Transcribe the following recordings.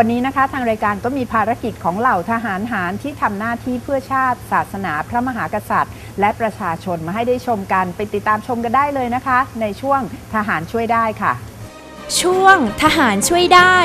วันนี้นะคะทางรายการก็มีภารกิจของเหล่าทหารหารที่ทำหน้าที่เพื่อชาติ ศาสนาพระมหากษัตริย์ และประชาชนมาให้ได้ชมกัน ไปติดตามชมกันได้เลยนะคะ ในช่วงทหารช่วยได้ค่ะ ช่วงทหารช่วยได้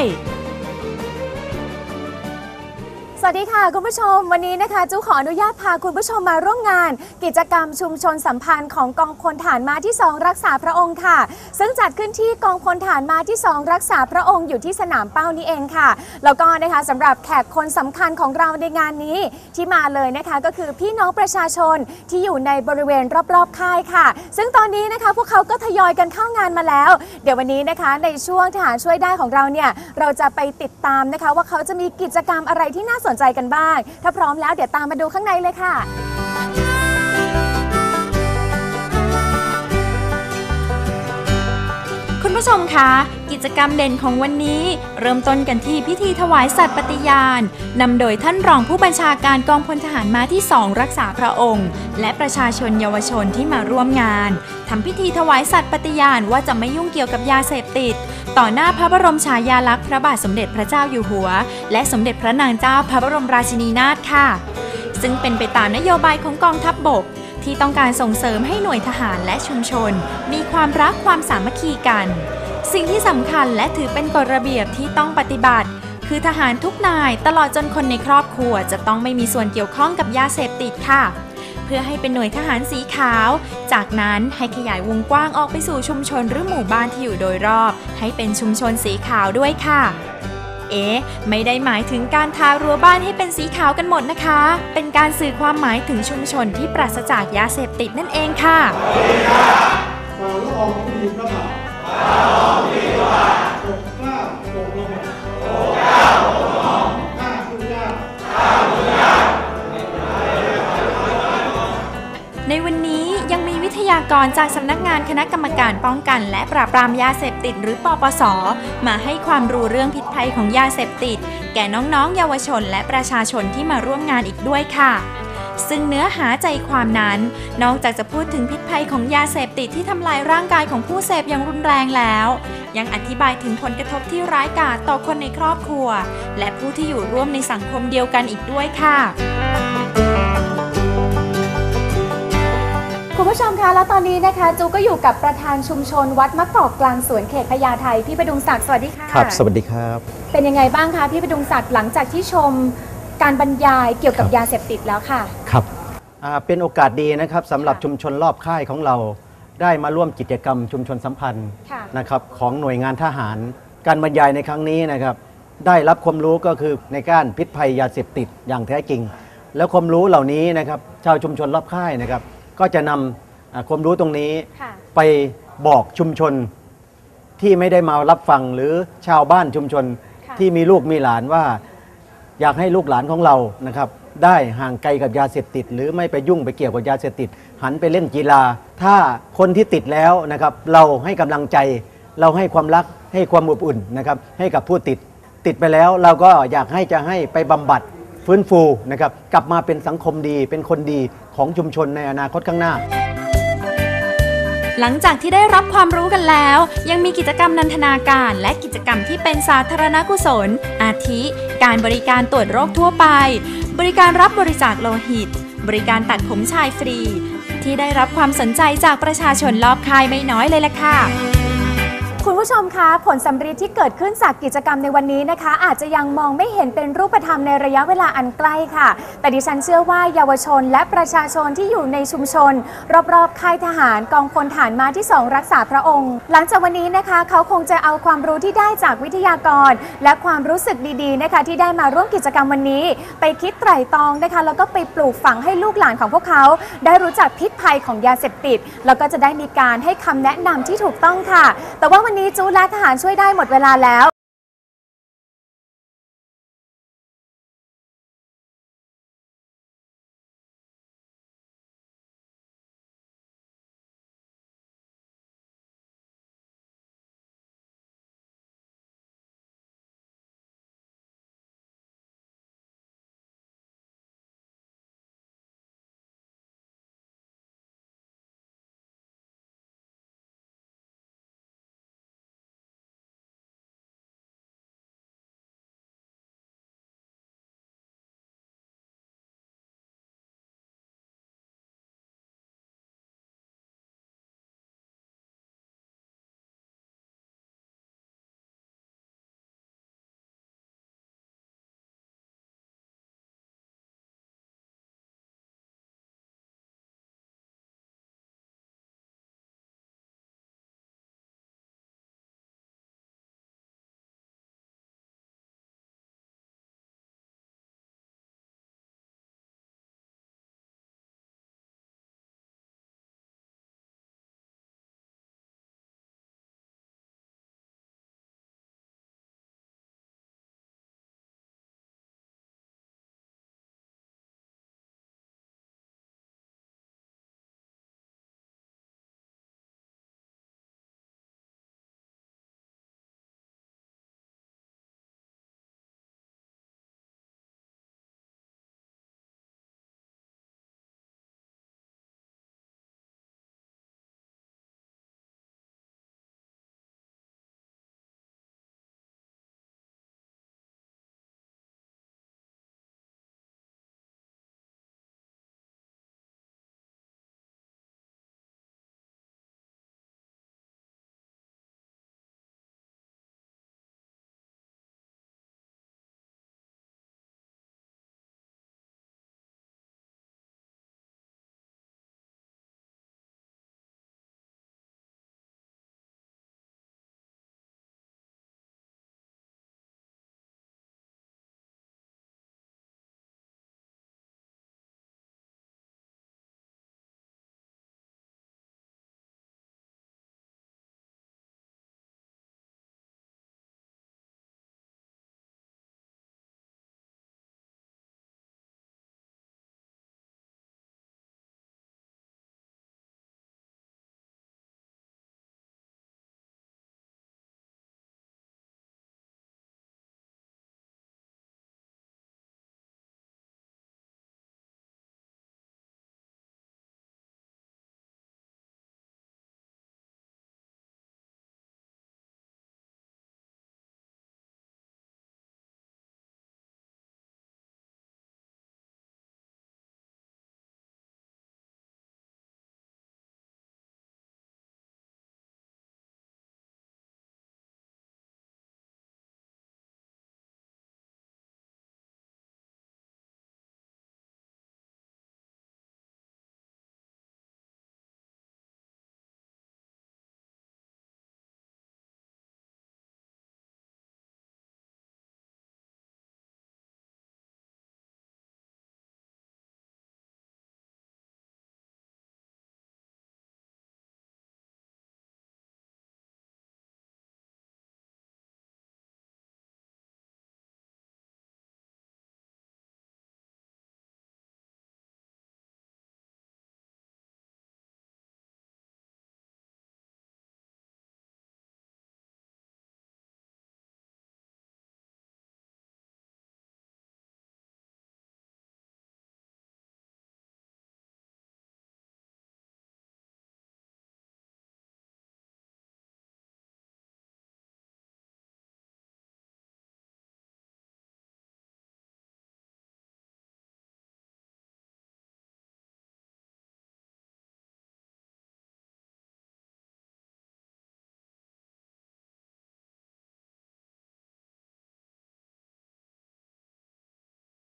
สวัสดีค่ะ คุณผู้ชมวันนี้นะคะจูขออนุญาตพาคุณผู้ชมมาร่วมงาน กิจกรรมชุมชนสัมพันธ์ของกองพลฐานมาที่ 2 รักษาพระองค์ค่ะ ซึ่งจัดขึ้นที่กองพลฐานมาที่ 2 รักษาพระองค์อยู่ที่สนามเป้านี้เองค่ะ แล้วก็นะคะสำหรับแขกคนสำคัญของเราในงานนี้ที่มาเลยนะคะก็คือพี่น้องประชาชนที่อยู่ในบริเวณรอบๆค่ายค่ะ ซึ่งตอนนี้นะคะพวกเขาก็ทยอยกันเข้างานมาแล้ว เดี๋ยววันนี้นะคะในช่วงทหารช่วยได้ของเราเนี่ยเราจะไปติดตามนะคะว่าเขาจะมีกิจกรรมอะไรที่น่าสนใจกันบ้าง ถ้าพร้อมแล้วเดี๋ยวตามมาดูข้างในเลยค่ะคุณผู้ชมคะกิจกรรมเด่นของวันนี้ เริ่มต้นกันที่พิธีถวายสัตย์ปฏิญาณนำโดยท่านรองผู้บัญชาการกองพลทหารม้าที่2รักษาพระองค์ และประชาชนเยาวชนที่มาร่วมงานทำพิธีถวายสัตย์ปฏิญาณว่าจะไม่ยุ่งเกี่ยวกับยาเสพติด ต่อหน้าพระบรมฉายาลักษณ์พระบาทสมเด็จพระเจ้าอยู่หัว และสมเด็จพระนางเจ้าพระบรมราชินีนาถค่ะ ซึ่งเป็นไปตามนโยบายของกองทัพบบก ที่ต้องการส่งเสริมให้หน่วยทหารและชุมชน มีความรักความสามัคคีกัน สิ่งที่สำคัญและถือเป็นกฎระเบียบที่ต้องปฏิบัติ คือทหารทุกนายตลอดจนคนในครอบครัวจะต้องไม่มีส่วนเกี่ยวข้องกับยาเสพติดค่ะ เพื่อให้เป็นหน่วยทหารสีขาว จากนั้นให้ขยายวงกว้างออกไปสู่ชุมชนหรือหมู่บ้านที่อยู่โดยรอบ ให้เป็นชุมชนสีขาวด้วยค่ะ เอ๊ะ ไม่ได้หมายถึงการทารั้วบ้านให้เป็นสีขาวกันหมดนะคะ เป็นการสื่อความหมายถึงชุมชนที่ปราศจากยาเสพติดนั่นเองค่ะฝ่าละ วิทยากรจากสำนักงานคณะกรรมการป้องกัน และปราบปรามยาเสพติดหรือปปส มาให้ความรู้เรื่องพิษภัยของยาเสพติด แก่น้องๆ เยาวชน และประชาชนที่มาร่วมงานอีกด้วยค่ะ ซึ่งเนื้อหาใจความนั้น นอกจากจะพูดถึงพิษภัยของยาเสพติดที่ทำลายร่างกายของผู้เสพอย่างรุนแรงแล้ว ยังอธิบายถึงผลกระทบที่ร้ายกาจต่อคนในครอบครัว และผู้ที่อยู่ร่วมในสังคมเดียวกันอีกด้วยค่ะ คุณผู้ชมคะแล้วตอนนี้นะคะ จูก็อยู่กับประธานชุมชนวัดมะกอกกลางสวนเขตพญาไทพี่ประดุงศักดิ์สวัสดีค่ะครับ สวัสดีครับ เป็นยังไงบ้างคะพี่ประดุงศักดิ์หลังจากที่ชมการบรรยายเกี่ยวกับครับยาเสพติดแล้วค่ะ ครับอ่าเป็นโอกาสดีนะครับสำหรับชุมชนรอบค่ายของเรา ได้มาร่วมกิจกรรมชุมชนสัมพันธ์ค่ะนะครับของหน่วยงานทหาร การบรรยายในครั้งนี้นะครับได้รับความรู้ก็คือในการพิษภัยยาเสพติดอย่างแท้จริง แล้วความรู้เหล่านี้นะครับชาวชุมชนรอบค่ายนะครับ ก็จะนำอ่าความรู้ตรงนี้ ค่ะ ไปบอกชุมชนที่ไม่ได้มารับฟังหรือชาวบ้านชุมชนค่ะ ที่มีลูกมีหลานว่า อยากให้ลูกหลานของเรานะครับ ได้ห่างไกลกับยาเสพติด หรือไม่ไปยุ่งไปเกี่ยวกับยาเสพติด หันไปเล่นกีฬา ถ้าคนที่ติดแล้วนะครับ เราให้กำลังใจ เราให้ความรักให้ความอบอุ่นนะครับ ให้กับผู้ติดติดไปแล้วเราก็อยากให้จะให้ไปบำบัด ฟื้นฟูนะครับกลับมาเป็นสังคมดีเป็นคนดีของชุมชนในอนาคตข้างหน้า หลังจากที่ได้รับความรู้กันแล้ว ยังมีกิจกรรมนันทนาการและกิจกรรมที่เป็นสาธารณกุศล อาทิ การบริการตรวจโรคทั่วไป บริการรับบริจาคโลหิต บริการตัดผมชายฟรี ที่ได้รับความสนใจจากประชาชนรอบค่ายไม่น้อยเลยล่ะค่ะ คุณผู้ชมคะผลสำฤทธิ์ที่เกิดขึ้นจากกิจกรรมในวันนี้นะคะ อาจจะยังมองไม่เห็นเป็นรูปธรรมในระยะเวลาอันใกล้ค่ะ แต่ดิฉันเชื่อว่าเยาวชนและประชาชนที่อยู่ในชุมชน รอบๆค่ายทหารกองพลฐานมาที่ 2 รักษาพระองค์ หลังจากวันนี้นะคะ เขาคงจะเอาความรู้ที่ได้จากวิทยากร และความรู้สึกดีๆนะคะ ที่ได้มาร่วมกิจกรรมวันนี้ ไปคิดไตร่ตรองนะคะ แล้วก็ไปปลูกฝังให้ลูกหลานของพวกเขา ได้รู้จักพิษภัยของยาเสพติด แล้วก็จะได้มีการให้คำแนะนำที่ถูกต้องค่ะ แต่ว่าวันนี้จูและทหารช่วยได้หมดเวลาแล้ว